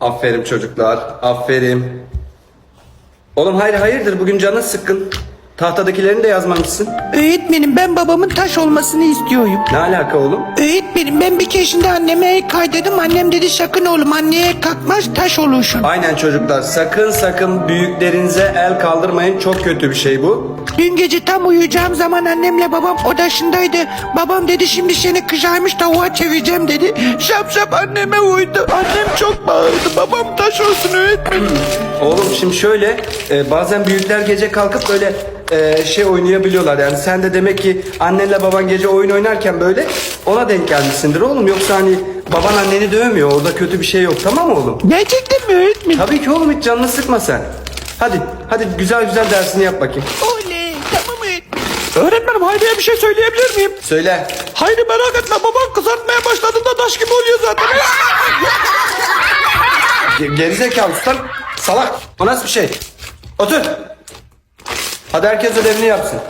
Aferin çocuklar. Aferin. Oğlum hayır hayırdır bugün canın sıkkın. Tahtadakilerini de yazmamışsın. Öğretmenim ben babamın taş olmasını istiyorum. Ne alaka oğlum? Öğretmenim ben bir keşinde anneme kaydedim. Annem dedi sakın oğlum anneye kalkmaz taş olursun. Aynen çocuklar sakın sakın büyüklerinize el kaldırmayın. Çok kötü bir şey bu. Dün gece tam uyuyacağım zaman annemle babam odasındaydı. Babam dedi şimdi seni kızarmış tavuğa çevireceğim dedi. Şap şap anneme uydu. Annem çok bağırdı. Babam taş olsun öğretmenim. Oğlum şimdi şöyle e, bazen büyükler gece kalkıp böyle e, şey oynayabiliyorlar yani sen de demek ki annenle baban gece oyun oynarken böyle ona denk gelmişsindir oğlum yoksa hani baban anneni dövmüyor orada kötü bir şey yok tamam mı oğlum? Gerçekten mi öğretmenim? Tabii ki oğlum hiç canını sıkma sen. Hadi hadi güzel güzel dersini yap bakayım. Oley tamam öğretmenim. Öğretmenim Hayri'ye bir şey söyleyebilir miyim? Söyle. Hayri merak etme babam kızartmaya başladığında taş gibi oluyor zaten. Ge- Gerizekalı lan salak. O nasıl bir şey? Otur. Hadi herkes ödevini yapsın.